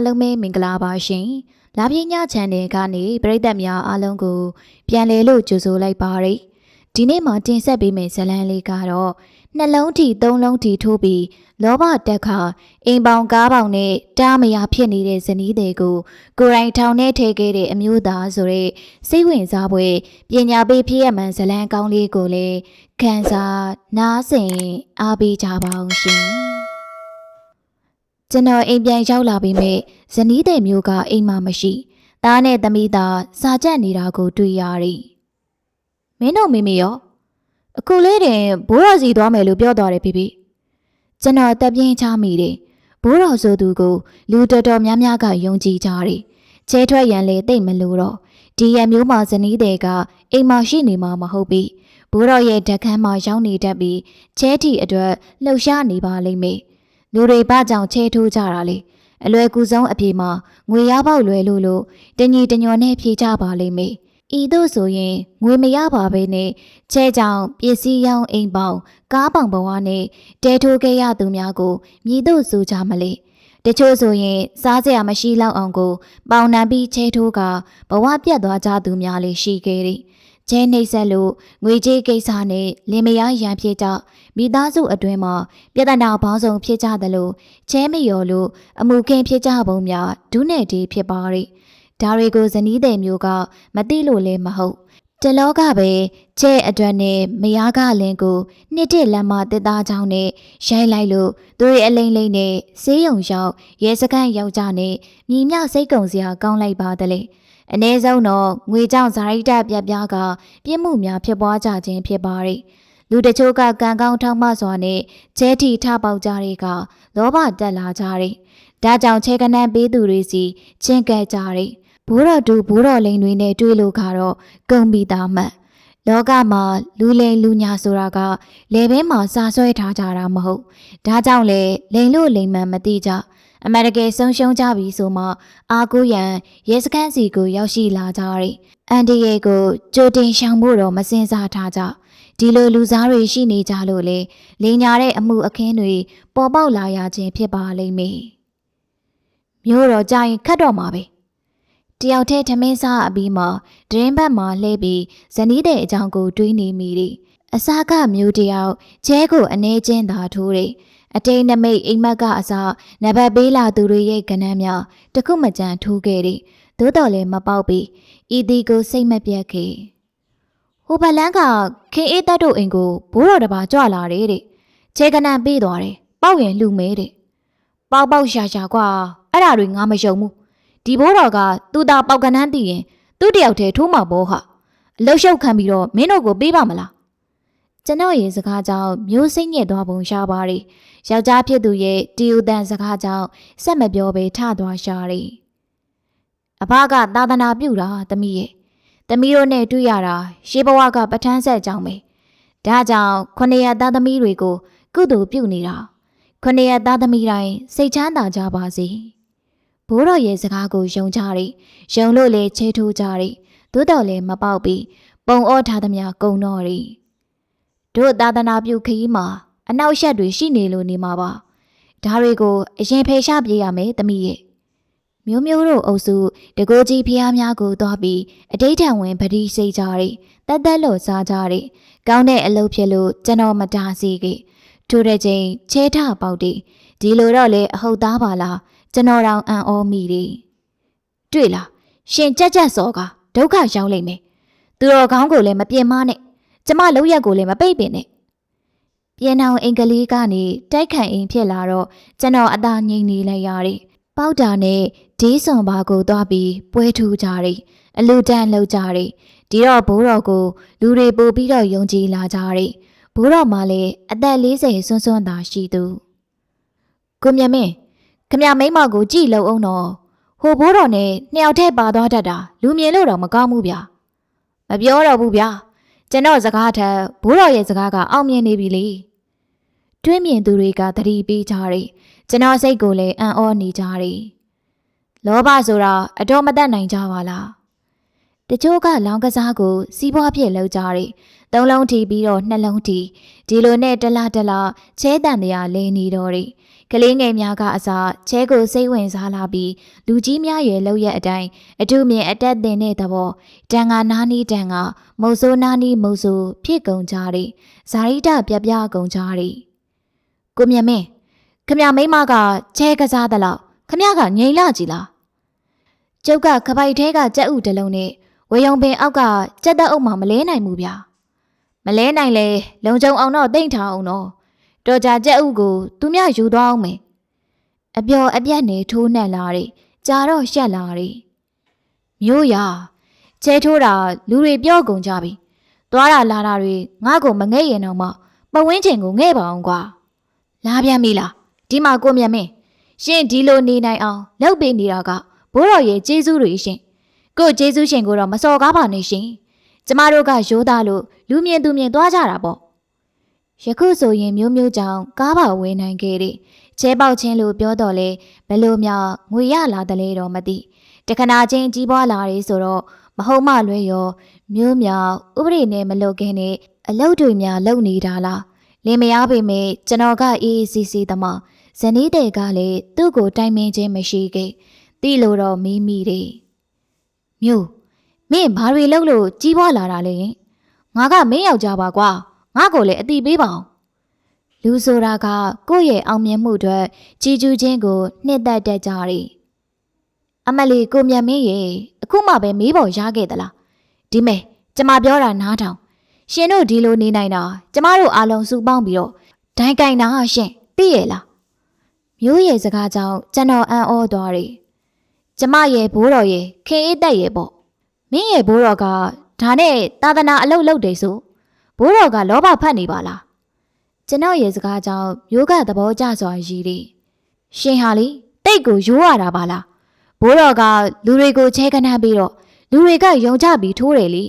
အားလုံးပဲမင်္ဂလာပါရှင်။လာပြင်းညချန်နယ်ကနေပရိသတ်များအားလုံးကို ပြန်လည်လို့ကြိုဆိုလိုက်ပါရစေ။ဒီနေ့မှာတင်ဆက်ပေးမယ့်ဇာတ်လမ်းလေးကတော့နှလုံးထီသုံးလုံးထီထိုးပြီးလောဘတက်ခါအိမ်ပေါင်ကားပေါင်နဲ့တားမယာဖြစ်နေတဲ့ဇနီးတွေကိုကိုယ်တိုင်ထောင်ထဲထည့်ခဲ့တဲ့အမျိုးသားဆိုတဲ့စိတ်ဝင်စားဖွယ်ပညာပေးဖြစ်ရမှန်ဇာတ်လမ်းကောင်းလေးကိုလည်းခံစားနားဆင်အားပေးကြပါအောင်ရှင်။ ကျွန်တော်အိမ်ပြန်ရောက်လာပြီးမြဲဇနီးတဲ့မျိုးကအိမ်မှာမရှိ။သားနဲ့သမီးသားစာကြက်နေတာကိုတွေ့ရတယ်။မင်းတို့မိမိရောအခုလေးတင်ဘိုးတော်စီသွားမယ်လို့ပြောသွားတယ်ဖေဖေ။ကျွန်တော်တက်ပြင်းချမိတယ်။ဘိုးတော်ဆိုသူကိုလူတော်တော်များများကယုံကြည်ကြတယ်။ချဲထွက်ရန်လေတိတ်မလို့တော့ဒီရမျိုးမှာဇနီးတဲ့ကအိမ်မှာရှိနေမှာမဟုတ်ပြီ။ဘိုးတော်ရဲ့ဓာတ်ခမ်းမှာရောက်နေတတ်ပြီးချဲထီအတွက်လှုပ်ရှားနေပါလိမ့်မယ်။ လူတွေဘာကြောင့်ချဲထိုးကြတာလဲ။အလွယ်ကူဆုံးအပြေမှာငွေရပေါက်လွယ်လို့လို့တညီတညွန်နဲ့ဖြေကြပါလိမ့်မယ်။ဤသို့ဆိုရင်ငွေမရပါဘဲနဲ့ချဲကြောင်ပစ္စည်းရောင်းအိမ်ပေါင်ကားပေါင်ဘဝနဲ့တဲထိုးခဲ့ရသူများကိုမြည်သို့ဆိုကြမလဲတချို့ဆိုရင်စားစရာမရှိလောက်အောင်ကို ပေါင်နှံပြီးချဲထိုးကဘဝပြတ်သွားကြသူများလည်းရှိခဲ့တယ် ချဲနှိပ်ဆက်လို့ငွေကြေးကိစ္စနဲ့လင်မယားရန်ဖြစ်ကြမိသားစုအတွင်းမှာပြဿနာပေါင်းစုံဖြစ်ကြသလိုချဲမလျော်လို့အမှုခင်းဖြစ်ကြပုံများဒုနဲ့ဒီဖြစ်ပါရဲ့ဒါတွေကိုဇနီးတဲ့မျိုးကမသိလို့လည်းမဟုတ်တလောကပဲကျဲအတွက်နဲ့မယားကလင်ကိုနှစ်တစ်လမ်းမတစ်သားချောင်းနဲ့ရိုက်လိုက်လို့သူရဲ့အလိမ့်လိမ့်နဲ့ဆေးရုံရောက်ရဲစခန်းယောက်ျားနဲ့မြည်မြောက်စိတ်ကုံစရာကောင်းလိုက်ပါတလေ အ ਨੇ ဆုံးတော့ငွေကြောင့်ဇာရိတပြက်ပြားကပြစ်မှုများဖြစ်ပွားကြခြင်းဖြစ်ပါရဲ့လူတချို့ကကံကောင်းထောက်မစွာနဲ့ကျဲထီထပေါက်ကြတဲ့ကလောဘတက်လာကြတဲ့ဒါကြောင့်ခြေကနန်းပေးသူတွေစီချင်းကဲကြတဲ့ဘိုးတော်သူဘိုးတော်လိန်တွေနဲ့တွေ့လို့ခါတော့ကုံပြီးသားမှတ်လောကမှာလူလိန်လူညာဆိုတာကလေဘဲမှာစာဆွဲထားကြတာမဟုတ်ဒါကြောင့်လေလိန်လို့လိန်မှန်မသိကြ အမေရိကန်ဆုံးရှုံးကြပြီဆိုမှအာကိုရန်ရဲစခန်းစီကိုရောက်ရှိလာကြတဲ့အန်ဒီယေကိုကြိုတင်ရှောင်ဖို့တော့မစင်စားထားကြဒီလိုလူစားတွေရှိနေကြလို့လေလိန်ညာတဲ့အမှုအခင်းတွေပေါ်ပေါက်လာရခြင်းဖြစ်ပါလိမ့်မယ်မျိုးတော့ကြာရင်ခတ်တော့မှာပဲတယောက်တည်းထမင်းစားအပြီးမှာဒရင်ဘက်မှာလှဲပြီးဇနီးတဲ့အကြောင်းကိုတွေးနေမိတယ်အစားကမျိုးတယောက်ကျဲကိုအနေချင်းသာထိုးတယ် အတိတ်နမိတ်အိမ်မက်ကအစားနဘတ်ပေးလာသူတွေရဲ့ကဏ္ဍများတခုမကြံထိုးခဲ့တယ်သို့တော်လည်းမပေါက်ပြီးဤဒီကိုစိတ်မပြတ်ခဲ့ဟိုဘလန်းကခင်အေးတက်တို့အိမ်ကိုဘိုးတော်တစ်ပါးကြွလာတယ်တဲ့ခြေကနံပေးသွားတယ်ပေါက်ရင်လှူမဲတဲ့ပေါက်ပေါက်ရှာရှာကွာအဲ့ဒါတွေငါမယုံဘူးဒီဘိုးတော်ကသူတာပေါက်ကနန်းတည်ရင်သူ့တယောက်တည်းထိုးမှာဘောဟာအလုတ်ရှုပ်ခံပြီးတော့မင်းတို့ကိုပေးပါမလား ကျွန်တော်ရဲ့စကားကြောင့်မျိုးစိမ့်ညက်သွားပုံရှားပါတယ်ယောက်ျားဖြစ်သူရဲ့တီယူတန်စကားကြောင့်စက်မပြောဘဲထသွားရှာတယ်အဘကသာသနာပြုတာသမီးရဲ့သမီးတို့နဲ့တွေ့ရတာရှေးဘဝကပဋ္ဌာန်းဆက်ကြောင်းပဲဒါကြောင့်ခொနရသားသမီးတွေကို ကုသိုလ်ပြုနေတာခொနရသားသမီးတိုင်းစိတ်ချမ်းသာကြပါစေဘိုးတော်ရဲ့စကားကိုယုံကြတယ်ယုံလို့လေချေထိုးကြတယ်သို့တော်လည်းမပေါက်ပြီးပုံအောထားသမျှကုံတော်တယ် တို့သာသနာပြုခရီးမှာအနောက်ရှက်တွေရှိနေလို့နေမှာပါဒါတွေကိုအရင်ဖေရှားပြေးရမယ်သမီးရဲ့မျိုးမျိုးတို့အုပ်စုတကိုကြီးဖျားများကိုသွားပြီးအတိတ်ထံဝင်ပတိစိတ်ကြတယ်တက်တက်လို့စားကြတယ်ကောင်းတဲ့အလုပ်ဖြစ်လို့ကျွန်တော်မတားစီခဲ့ထိုတဲ့ချိန်ချဲထပေါက်တယ်ဒီလိုတော့လေအဟုတ်သားပါလားကျွန်တော်တောင်အံ့ဩမိတယ်တွေ့လားရှင်ကြက်ကြက်စောကဒုက္ခရောက်လိမ့်မယ်သူတော်ကောင်းကိုလည်းမပြင်းမနဲ့ ကျမလုံးရက်ကိုလည်းမပိတ်ပင်နဲ့ပြန်အောင်အင်္ဂလိပ်ကနေတိုက်ခိုင်အိမ်ဖြစ်လာတော့ကျွန်တော်အသာငြိမ်နေလိုက်ရတယ်။ပေါက်တာနဲ့ဒေးစွန်ဘာကိုသွားပြီးပွဲထူးကြတယ်။အလူတန်းလှုပ်ကြတယ်။ဒီတော့ဘိုးတော်ကိုလူတွေပို့ပြီးတော့ယုံကြည်လာကြတယ်။ဘိုးတော်မှလည်းအသက်40ဆွန်းဆွန်းသာရှိသူ။ကိုမြမင်းခမမိမကိုကြည်လုံအောင်တော့ဟိုဘိုးတော်နဲ့နှစ်ယောက်ထည့်ပါသွားတတ်တာလူမြင်လို့တော့မကောင်းဘူးဗျာ။မပြောတော့ဘူးဗျာ။ ကျွန်တော်စကားထက်ဘိုးတော်ရဲ့စကားကအောင်မြင်နေပြီလေ။တွင်းမြင်သူတွေကသတိပေးကြတယ်ကျွန်တော်စိတ်ကိုလည်းအံ့ဩနေကြတယ်လောဘဆိုတာအတော်မတတ်နိုင်ကြပါလားတချို့ကလောင်းကစားကိုစီးပွားဖြစ်လောက်ကြတယ်သုံးလုံးထီပြီးတော့နှလုံးထီဒီလိုနဲ့တလားတလားချဲတန်တရားလဲနေတော့တယ် ကလေးငယ်များကအစာချဲကိုစိတ်ဝင်စားလာပြီးလူကြီးများရဲ့လောက်ရက်အတိုင်းအတူမြင်အတက်တင်တဲ့သဘောတန်ငါနာနီးတန်ငါမုတ်ဆိုးနာနီးမုတ်ဆိုးဖြစ်ကုန်ကြတယ်ဇာရိတပြပြကုန်ကြတယ်ကိုမြတ်မင်းခမမိမကချဲကစားသလောက်ခမကငိန်လာကြည်လားကျုပ်ကခပိုက်ထဲကကြက်ဥတစ်လုံးနဲ့ဝေယုံပင်အောက်ကကြက်တက်အုပ်မှမလဲနိုင်ဘူးဗျာမလဲနိုင်လေလုံကြုံအောင်တော့တိတ်ထားအောင်တော့ တော်ကြကြက်ဥကိုသူမြယူသွားအောင်မယ်အပျော်အပြက်နေထိုးနှက်လာတယ်ကြာတော့ရှက်လာတယ်မျိုးရချဲထိုးတာလူတွေပြောကုန်ကြပြီသွားတာလာတာတွေငါ့ကိုမငဲ့ရင်တော့မှပဝင်းချင်ကိုငဲ့ပါအောင်ကွာလာပြန်ပြီလားဒီမှာကိုမြတ်မင်းရှင်ဒီလိုနေနိုင်အောင်လုပ်ပေးနေတာကဘိုးတော်ရဲ့ကျေးဇူးတွေရှင်ကို့ကျေးဇူးရှင်ကိုတော့မစော်ကားပါနဲ့ရှင်ကျမတို့ကရိုးသားလို့လူမြင်သူမြင်သွားကြတာပေါ့ ယခုဆိုရင်မျိုးမျိုးကြောင့်ကားပါဝင်နိုင်ခဲ့တဲ့ချဲပေါက်ချင်းလို့ပြောတော့လေဘယ်လိုမှငွေရလာတယ်လေတော့မသိတခဏချင်းကြီးပွားလာတယ်ဆိုတော့မဟုတ်မှလွဲရောမျိုးမြောင်ဥပဒေနဲ့မလုတ်ခင်းနဲ့အလုတ်တွေများလုံနေတာလားလင်မယားပေမဲ့ကျွန်တော်ကအေးအေးစီစီသမားဇနီးတဲ့ကလည်းသူ့ကိုတိုင်ပင်ခြင်းမရှိခဲ့တိလို့တော့မီးမိတယ်မျိုးမင်းဘာတွေလုပ်လို့ကြီးပွားလာတာလဲငါကမင်းယောက်ျားပါကွာ ငါ့ကိုလည်းအတိပေးပါအောင်လူဆိုတာကကိုယ့်ရဲ့အောင်မြင်မှုအတွက်ကြီးကျူးခြင်းကိုနှစ်သက်တတ်ကြတယ်အမလီကိုမြတ်မင်းရေအခုမှပဲမေးပေါ်ရခဲ့သလားဒီမဲကျမပြောတာနားထောင်ရှင်တို့ဒီလိုနေနိုင်တာကျမတို့အားလုံးစုပေါင်းပြီးတော့ဒိုင်ကင်နာရှင်သိရဲ့လားမျိုးရဲ့စကားကြောင့်ကျွန်တော်အံ့ဩသွားတယ်ကျမရဲ့ဘိုးတော်ရဲ့ခင်အေးတက်ရဲ့ပေါ့မင်းရဲ့ဘိုးတော်ကဒါနဲ့သာသနာအလုပ်လုပ်တယ်ဆို ဘိုးတော်ကလောဘဖတ်နေပါလားကျွန်တော်ရဲ့စကားကြောင့်မျိုးကသဘောကျစွာရည်တယ်ရှင်ဟာလေတိတ်ကိုရိုးရတာပါလားဘိုးတော်ကလူတွေကိုချဲကနန်းပြီးတော့လူတွေကယုံကြပြီးထိုးတယ်လေ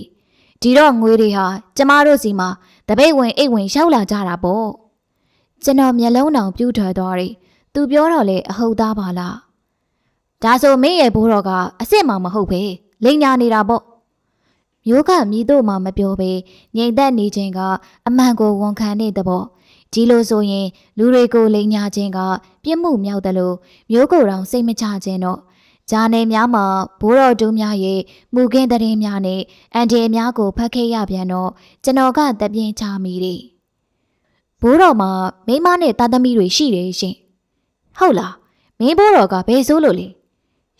ဒီတော့ငွေတွေဟာကျမတို့စီမှာတပိတ်ဝင်အိတ်ဝင်ရောက်လာကြတာပေါ့ကျွန်တော်မျက်လုံးတောင်ပြူးထွက်သွားတယ်သူပြောတော့လေအဟုတ်သားပါလားဒါဆိုမင်းရဲ့ဘိုးတော်ကအစ်စ်မှမဟုတ်ပဲလိန်ညာနေတာပေါ့ မျိုးကမြည်တို့မှမပြောပဲငြိမ်သက်နေခြင်းကအမှန်ကိုဝန်ခံနေတဲ့ပေါ့ဒီလိုဆိုရင်လူတွေကိုလိန်ညာခြင်းက ပြစ်မှုမြောက်တယ်လို့မျိုးကိုယ်တော်စိတ်မချခြင်းတော့ဂျာနယ်များမှာဘိုးတော်တူးများရဲ့မူခင်းတဲ့များနဲ့အန်တီများကိုဖတ်ခဲ့ရပြန်တော့ကျွန်တော်ကတပြင်းချမိတယ်ဘိုးတော်မှာမိမနဲ့တာသမီတွေရှိတယ်ရှင်ဟုတ်လားမင်းဘိုးတော်ကဘယ်ဆိုးလို့လဲ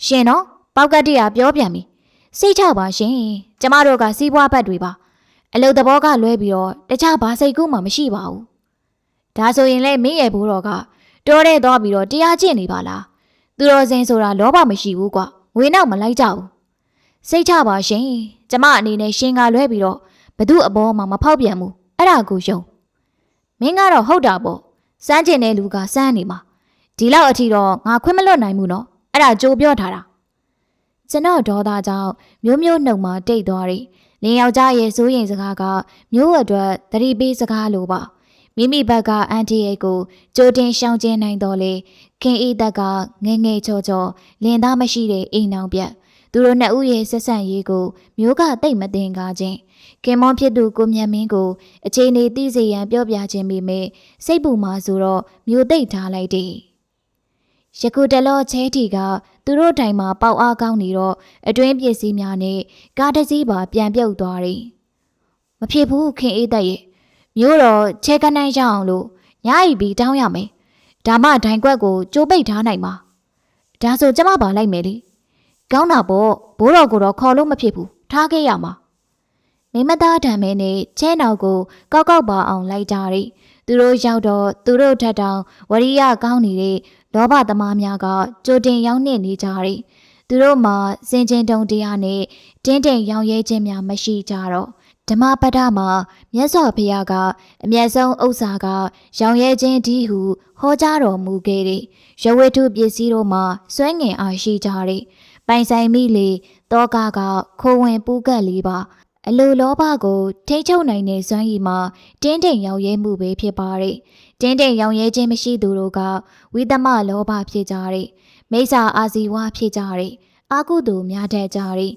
ရှင်နော်ပေါက်ကတ်တရပြောပြန်ပြီ စိတ်ချပါရှင်ကျမတို့ကစီးပွားဘက်တွေပါအလုတ်သဘောကလွဲပြီးတော့တခြားဘာစိတ်ကူးမှမရှိပါဘူးဒါဆိုရင်လေမင်းရဲ့ဘိုးတော်ကတော်တဲ့သွားပြီးတော့တရားကျင့်နေပါလားသူတော်စင်ဆိုတာလောဘမရှိဘူးကွာငွေနောက်မလိုက်ကြဘူးစိတ်ချပါရှင်ကျမအနေနဲ့ရှင်ကလွဲပြီးတော့ဘသူအပေါ်မှာမဖောက်ပြန်ဘူးအဲ့ဒါကိုယုံမင်းကတော့ဟုတ်တာပေါ့စမ်းကျင်တဲ့လူကစမ်းနေမှာဒီလောက်အထီတော့ငါခွင့်မလွတ်နိုင်ဘူးနော်အဲ့ဒါကြိုပြောထားတာ ကျွန်တော်ဒေါသကြောင့်မျိုးမျိုးနှုတ်မှတိတ်သွားတယ်လင်းယောက်ျားရဲ့စိုးရင်စကားကမျိုးအတွက်သတိပေးစကားလိုပါမိမိဘက်ကအန်တီရဲ့ကိုကြိုတင်ရှောင်ကျဉ်နိုင်တော်လေခင်အေးသက်ကငငယ်ချောချောလင်သားမရှိတဲ့အိမ်နောင်ပြတ်သူတို့နှစ်ဦးရဲ့ဆက်ဆံရေးကိုမျိုးကတိတ်မတင်ကားခြင်းခင်မွန်ဖြစ်သူကိုမြတ်မင်းကိုအခြေအနေသိစေရန်ပြောပြခြင်းမိမေစိတ်ပူမှဆိုတော့မျိုးသိပ်ထားလိုက်တယ် ယခုတလောချဲတီကသူတို့တိုင်မှာပေါက်အားကောင်းနေတော့အတွင်းပစ္စည်းများနဲ့ကားတစ်စီးပါပြန်ပြုတ်သွားတယ်။မဖြစ်ဘူးခင်အေးသက်ရဲ့မျိုးတော့ချဲကနိုင်ရအောင်လို့ညအိပြီးတောင်းရမယ်။ဒါမှဒိုင်ကွက်ကိုကြိုးပိတ်ထားနိုင်မှာ။ဒါဆိုကျမပါလိုက်မယ်လေ။ကောင်းတာပေါ့ဘိုးတော်ကိုတော့ခေါ်လို့မဖြစ်ဘူးထားခဲ့ရမှာ။မိမသားတံမဲနဲ့ချဲနောက်ကိုကောက်ကောက်ပါအောင်လိုက်ကြတယ်။ သူတို့ရောက်တော့သူတို့ထက်တောင်ဝရိယကောင်းနေတဲ့လောဘသမားများကကြိုတင်ရောက်နေနေကြတယ်။သူတို့မှာစင်ချင်းတုံတရားနဲ့တင်းတိမ်ရောင်ရဲခြင်းများမရှိကြတော့ဓမ္မပဒ္ဒမှာမြတ်စွာဘုရားကအမျက်ဆုံးဥစ္စာက ရောင်ရဲခြင်းဒီဟုဟောကြားတော်မူခဲ့တဲ့ရဝတ္ထုပစ္စည်းတို့မှာစွဲငင်အားရှိကြတဲ့ပိုင်ဆိုင်မိလေတောကကခိုးဝင်ပူးကပ်လေးပါ အလိုလောဘကိုထိတ်ချုပ်နိုင်တဲ့စွမ်းရည်မှာတင်းတိမ်ရောင်ရဲမှုပဲဖြစ်ပါတယ်။တင်းတိမ်ရောင်ရဲခြင်းမရှိသူတို့ကဝိသမလောဘဖြစ်ကြတဲ့မိစ္ဆာအာဇီဝဖြစ်ကြတဲ့အာကုသူများတတ်ကြတဲ့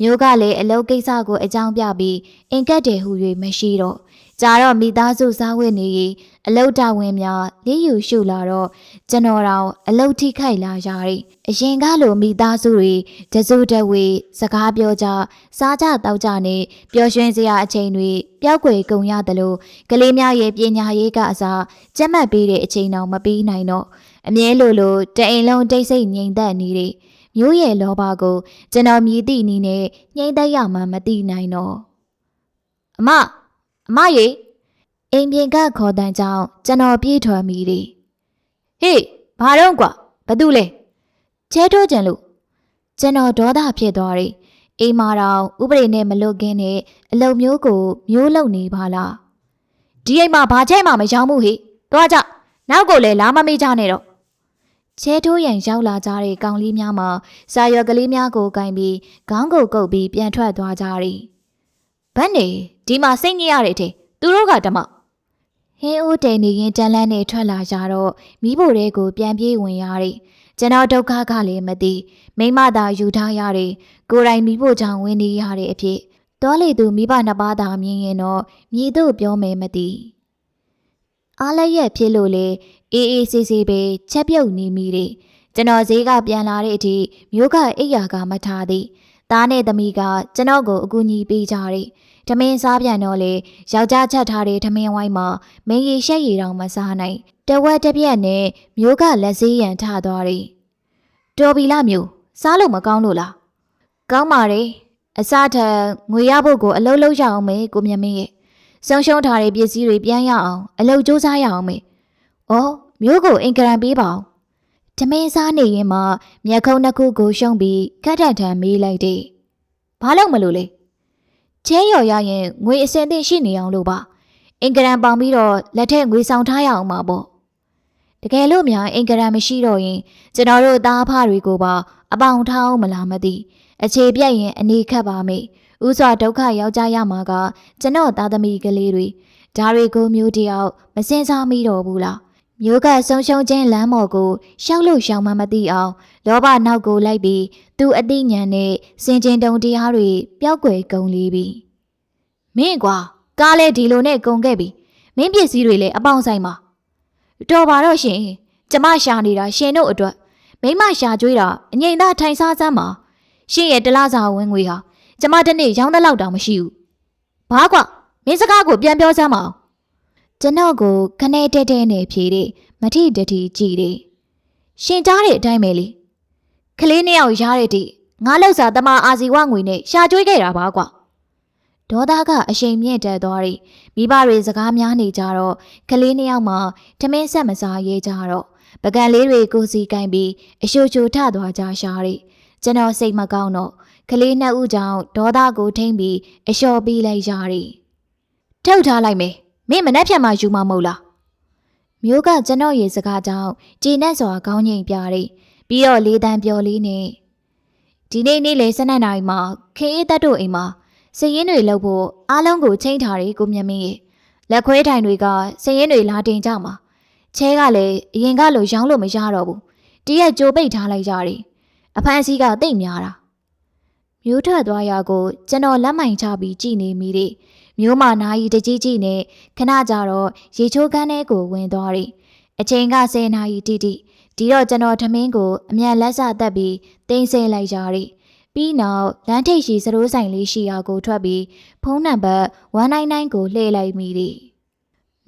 မျိုးကလည်းအလုပ်ကိစ္စကိုအကြောင်းပြပြီးအင်ကတ်တယ်ဟူ၍မရှိတော့ ကြာတော့မိသားစုစားဝတ်နေရေးအလုတ်တဝင်များလည်ယူရှုလာတော့ကျွန်တော်တော့အလုတ်ထိခိုက်လာကြတယ်အရင်ကလိုမိသားစုတွေတစုတဝေစကားပြောကြစားကြတောက်ကြနဲ့ပျော်ရွှင်စရာအချိန်တွေပျောက်ကွယ်ကုန်ရတယ်လို့ကလေးများရဲ့ပညာရေးကအစားကြက်မှတ်ပေးတဲ့အချိန်တော့မပြီးနိုင်တော့အမြဲလိုလိုတအိမ်လုံးတိတ်ဆိတ်ငြိမ်သက်နေတယ်မျိုးရဲ့လောဘကိုကျွန်တော်မြည်သည့်နည်းနဲ့ညှိမ့်သက်ရမှမသိနိုင်တော့အမ အမရေအိမ်ပြင်ကခေါ်တန်းကြောင့်ကျွန်တော်ပြေးထွက်မိတယ်ဟေးဘာတော့ကွာဘာတူလဲချဲထိုးကြံလို့ကျွန်တော်ဒေါသဖြစ်သွားတယ်အိမ်မာတော့ဥပဒေနဲ့မလွတ်ကင်းနဲ့အလုံမျိုးကိုမျိုးလုံနေပါလားဒီအိမ်မှာဘာချဲမှမရောင်းဘူးဟိတွားကြနောက်ကိုလည်းလာမမေးကြနဲ့တော့ချဲထိုးရန်ရောက်လာကြတဲ့ကောင်လေးများမှာစာရွက်ကလေးများကိုကင်ပြီးခေါင်းကိုကုပ်ပြီးပြန်ထွက်သွားကြတယ်။ဗန်းနေ ဒီမှာစိတ်ညစ်ရတဲ့တဲ့သူတို့ကဓမ္မဟင်းဦးတိန်နေရင်တန်လန်းနဲ့ထွက်လာကြတော့မိဖို့တဲ့ကိုပြန်ပြေးဝင်ရတယ်။ကျွန်တော်ဒုက္ခကလည်းမသိမိမသာယူထားရတယ်။ကိုယ်တိုင်မိဖို့ကြောင့်ဝင်နေရတဲ့အဖြစ်တောလေသူမိဘနှစ်ပါးသာမြင်ရင်တော့မြည်တို့ပြောမယ်မသိ။အားလည်းရက်ဖြစ်လို့လေအေးအေးဆေးဆေးပဲချက်ပြုတ်နေမိတယ်ကျွန်တော်ဈေးကပြန်လာတဲ့အထိမျိုးကအိပ်ယာကမထားသည်သားနဲ့သမီးကကျွန်တော်ကိုအကူအညီပေးကြတယ် ထမင်းစားပြန်တော့လေယောက်ျားချက်ထားတဲ့ထမင်းဝိုင်းမှာမင်းရီရှက်ရီတောင်မစားနိုင်တဝက်တစ်ပြက်နဲ့မျိုးကလက်စေးရန်ထသွားတယ်တော်ပြီလားမျိုးစားလို့မကောင်းလို့လားကောင်းပါလေအစားထက်ငွေရဖို့ကိုအလုံးလုံးရအောင်မေကိုမြမင်းရဲ့ဆုံးရှုံးထားတဲ့ပစ္စည်းတွေပြန်ရအောင်အလုပ်စူးစမ်းရအောင်မေ။အော်မျိုးကိုအင်္ဂရန်ပေးပါအောင်။တမင်းစားနေရင်မှမျက်ခုံးနှစ်ခုကိုရှုံးပြီးခက်ထန်ထန်မေးလိုက်တယ်။ဘာလို့မလို့လဲ။ ချဲရော်ရရင်ငွေအစင်သင့်ရှိနေအောင်လို့ပါ။အင်္ဂရန်ပေါင်ပြီးတော့လက်ထက်ငွေဆောင်ထားရအောင်ပါပေါ့။တကယ်လို့များအင်္ဂရန်မရှိတော့ရင်ကျွန်တော်တို့သားဖတွေကိုပါအပေါင်ထားအောင်မလားမသိ။အခြေပြက်ရင်အနေခက်ပါမေ။ဥစွာဒုက္ခရောက်ကြရမှာကကျွန်တော်သားသမီးကလေးတွေဒါတွေကိုမျိုးတယောက်မစင်စားမိတော့ဘူးလား။ မျိုးကဆုံရှုံခြင်းလမ်းမော်ကိုရှောက်လို့ရှောင်မှမသိအောင်လောဘနောက်ကိုလိုက်ပြီးသူအသိဉာဏ်နဲ့စင်ကျင်တုံတရားတွေပျောက်ကွယ်ကုန်လေပြီမင်းကွာကားလဲဒီလိုနဲ့ကုန်ခဲ့ပြီမင်းပစ္စည်းတွေလည်းအပေါင်းဆိုင်ပါတော်ပါတော့ရှင်ကျမရှာနေတာရှင်တို့အတွက်မိမရှာကြွေးတာအငိမ့်သားထိုင်စားစမ်းပါရှင်ရဲ့တလားစာဝင်ငွေဟာကျမတနေ့ရောင်းတဲ့လောက်တောင်မရှိဘူးဘာကွာမင်းစကားကိုပြန်ပြောစမ်းပါအောင် ကျွန်တော်ကိုခနဲ့တဲတဲနဲ့ဖြေတဲ့မထိတတိကြည်တယ်ရှင်ကြားတဲ့အတိုင်းပဲလေကလေးနှစ်ယောက်ရတဲ့တိငါလောက်စာတမအာဇီဝငွေနဲ့ရှာကြွေးခဲ့တာပါကွာဒေါသကအရှိန်မြင့်တက်သွားတယ်မိဘတွေစကားများနေကြတော့ကလေးနှစ်ယောက်မှထမင်းဆက်မစားရဲကြတော့ပကံလေးတွေကိုစီကင်ပြီးအရှိုချိုထသွားကြရှာတယ်ကျွန်တော်စိတ်မကောင်းတော့ကလေးနှစ်ဦးကြောင့်ဒေါသကိုထိမ့်ပြီးအလျှော်ပေးလိုက်ရတယ်ထုတ်ထားလိုက်မယ် မင်းမနှက်ဖြတ်မှယူမှာမဟုတ်လားမျိုးကကျွန်တော်ရဲ့စကားကြောင့်ကျေနပ်စွာကောင်းငိမ်ပြတယ်ပြီးတော့လေးတန်းပြောလေးနဲ့ဒီနေ့နေ့လေ7နာရီမှာခင်းအေးတက်တို့အိမ်မှာစည်ရင်တွေလှုပ်ဖို့အားလုံးကိုချိန်ထားတယ်ကိုမြမင်းရဲ့လက်ခွဲထိုင်တွေကစည်ရင်တွေလာတင်ကြမှာချဲကလည်းအရင်ကလိုရောင်းလို့မရတော့ဘူးတရက်ကြိုပိတ်ထားလိုက်ကြတယ်အဖန်စီကတိတ်များတာမျိုးထွက်သွားရကိုကျွန်တော်လက်မိုင်ချပြီးကြည်နေမိတယ် မျိုးမနာရီတကြီးကြီးနဲ့ခဏကြာတော့ရေချိုးကန်းထဲကိုဝင်သွားတယ်အချိန်က10နာရီတိတိဒီတော့ကျွန်တော်ထမင်းကိုအမြန်လက်စတက်ပြီးတင်းဆဲလိုက်ကြတယ်ပြီးနောက်လမ်းထိပ်ရှိစရိုးဆိုင်လေးရှိရာကိုထွက်ပြီးဖုန်းနံပါတ်199ကိုလှည့်လိုက်မိတယ်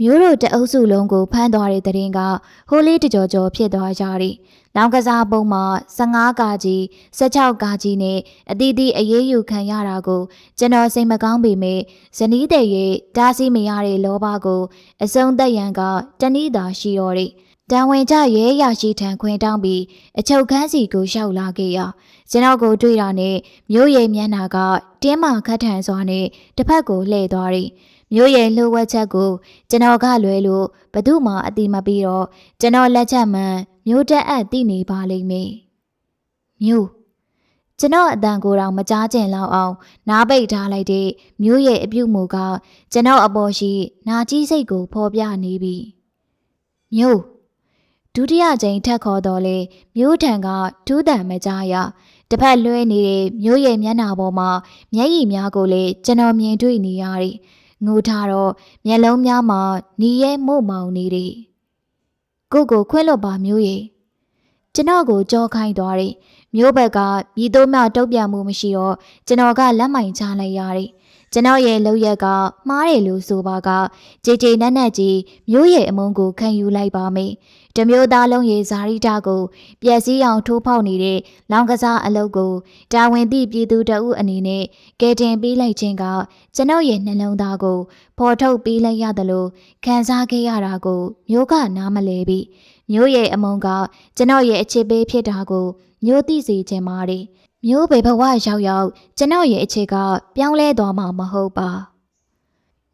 မျိုးတို့တအုပ်စုလုံးကိုဖမ်းသွားတဲ့တဲ့ရင်ကဟိုးလေးတကြော်ကြော်ဖြစ်သွားကြတယ်။ လောင်ကစားပုံမှာ15ကာကြီး16ကာကြီးနဲ့အတီးတီးအရေးယူခံရတာကိုကျွန်တော်စိတ်မကောင်းပေမဲ့ဇနီးတဲ့ရဲ့တားဆီးမရတဲ့လောဘကိုအစုံသက်ရန်ကတနည်းသာရှိတော့တယ်။တန်ဝင်ကြရဲရရှိထံခွင်တောင်းပြီးအချုပ်ခန်းစီကိုရှောက်လာခဲ့ရကျွန်တော်ကိုတွေ့တာနဲ့မျိုးရည်မျက်နှာကတင်းမာခတ်ထန်စွာနဲ့တစ်ဖက်ကိုလှည့်သွားတယ်။မျိုးရဲ့လှုပ်ဝက်ချက်ကိုကျွန်တော်ကလွဲလို့ဘသူမှအတိမပြီးတော့ကျွန်တော်လက်ချက်မှန် မျိုးတက်အပ်သိနေပါလိမ့်မယ်မျိုးကျွန်တော်အတန်ကိုယ်တော်မကြားကျင်လောက်အောင် နားပိတ်ထားလိုက်တဲ့မျိုးရဲ့အပြုတ်မူကကျွန်တော်အပေါ်ရှိနာကြီးစိတ်ကိုဖော်ပြနေပြီမျိုးဒုတိယကြိမ်ထက်ခေါ်တော့လေမျိုးထံကဒူးတန်မကြားရတစ်ဖက်လွှဲနေတဲ့မျိုးရဲ့မျက်နှာပေါ်မှာမျက်ရည်များကိုလည်းကျွန်တော်မြင်တွေ့နေရတယ်ငိုထားတော့မျက်လုံးများမှာနီရဲမှုတ်မောင်နေတယ် ကိုကိုခွင့်လွတ်ပါမျိုးရဲ့ကျွန်တော်ကိုကြောခိုင်းသွားတယ်မျိုးဘက်ကမြည်သုံးမတုတ်ပြမှုမရှိတော့ကျွန်တော်ကလက်မိုင်ချလိုက်ရတယ် ကျွန်တော်ရဲ့လောက်ရက်ကမှားတယ်လို့ဆိုပါကကြည်ကြည်နက်နက်ကြီးမျိုးရဲ့အမုန်းကိုခံယူလိုက်ပါမယ်။တမျိုးသားလုံးရဲ့ဇာရိတာကိုပျက်စီးအောင်ထိုးဖောက်နေတဲ့လောင်ကစားအလုပ်ကိုတာဝန်သည့်ပြည်သူတအုပ်အနေနဲ့ကယ်တင်ပေးလိုက်ခြင်းကကျွန်တော်ရဲ့နှလုံးသားကိုဖော်ထုတ်ပေးလိုက်ရတယ်လို့ခံစားခဲ့ရတာကိုမျိုးကနားမလဲပြီ။မျိုးရဲ့အမုန်းကကျွန်တော်ရဲ့အချစ်ပေးဖြစ်တာကိုမျိုးသိစေချင်ပါတယ်။ မျိုးပဲဘဝရောက်ရောက်ကျွန်တော်ရဲ့အခြေကပြောင်းလဲသွားမှာမဟုတ်ပါ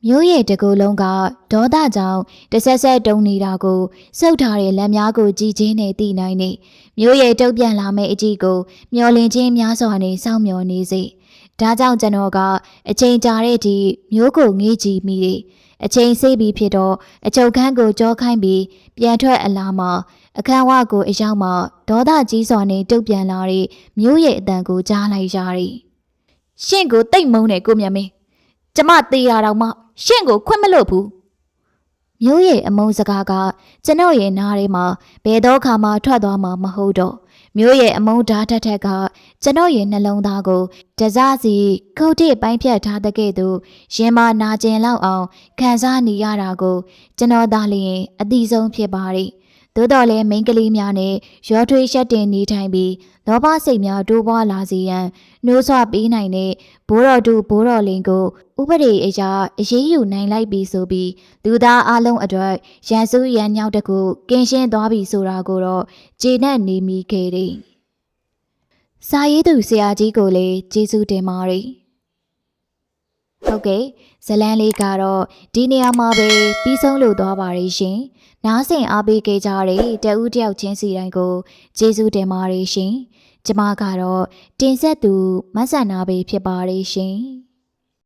မျိုးရဲ့တကူလုံးကဒေါသကြောင့်တဆက်ဆက်တုံနေတာကိုစုပ်ထားတဲ့လက်များကိုကြည်ချင်းနဲ့တိနိုင်နေမျိုးရဲ့တုတ်ပြန်လာမယ့်အကြည့်ကိုမျောလင့်ချင်းများစွာနဲ့စောင့်မျှော်နေစေဒါကြောင့်ကျွန်တော်ကအချိန်ကြာတဲ့အထိမျိုးကိုငေးကြည့်မိတယ်အချိန်ဆေးပြီးဖြစ်တော့အချုပ်ခန်းကိုကြောခိုင်းပြီးပြန်ထွက်အလာမှာ အခန်းဝကိုအရောက်မှာဒေါသကြီးစွာနဲ့တုတ်ပြန်လာတဲ့မျိုးရဲ့အတန်ကိုကြားလိုက်ရတယ်။ရှင့်ကိုတိတ်မုန်းတယ်ကိုမြတ်မင်း။ကျမသေးတာတော့မှရှင့်ကိုခွင့်မလို့ဘူး။မျိုးရဲ့အမုန်းစကားကကျွန်တော်ရဲ့နားထဲမှာဘယ်တော့ခါမှထွက်သွားမှာမဟုတ်တော့မျိုးရဲ့အမုန်းဓာတ်ထက်ထက်ကကျွန်တော်ရဲ့နှလုံးသားကိုတစားစီခုတ်တိပိုင်းဖြတ်ထားတဲ့ကဲ့သို့ရင်မနာကျင်လောက်အောင်ခံစားနေရတာကို ကျွန်တော်သားလျင်အတိဆုံးဖြစ်ပါတယ်။ သို့တော်လည်းမိန်းကလေးများနဲ့ရောထွေးရှက်တင်နေထိုင်ပြီးလောဘစိတ်များတိုးပွားလာစေရန်နှိုးဆွပေးနိုင်တဲ့ဘိုးတော်သူဘိုးတော်လင်ကိုဥပဒေအရာအရေးယူနိုင်လိုက်ပြီဆိုပြီးလူသားအလုံးအတွက်ရန်စုရန်ညောက်တကူကင်းရှင်းသွားပြီဆိုတာကိုတော့ကျေနပ်နေမိခဲ့တယ်။စာရေးသူဆရာကြီးကိုလည်းကျေးဇူးတင်ပါတယ်။ ဟုတ်ကဲ့ဇလန်းလေးကတော့ဒီနေရာမှာပဲပြီးဆုံးလို့သွားပါရရှင်။နားဆင်အားပေးခဲ့ကြတဲ့တဦးတယောက်ချင်းစီတိုင်းကိုကျေးဇူးတင်ပါတယ်ရှင်။ကျမကတော့တင်ဆက်သူမဆန္နာပဲဖြစ်ပါရရှင်။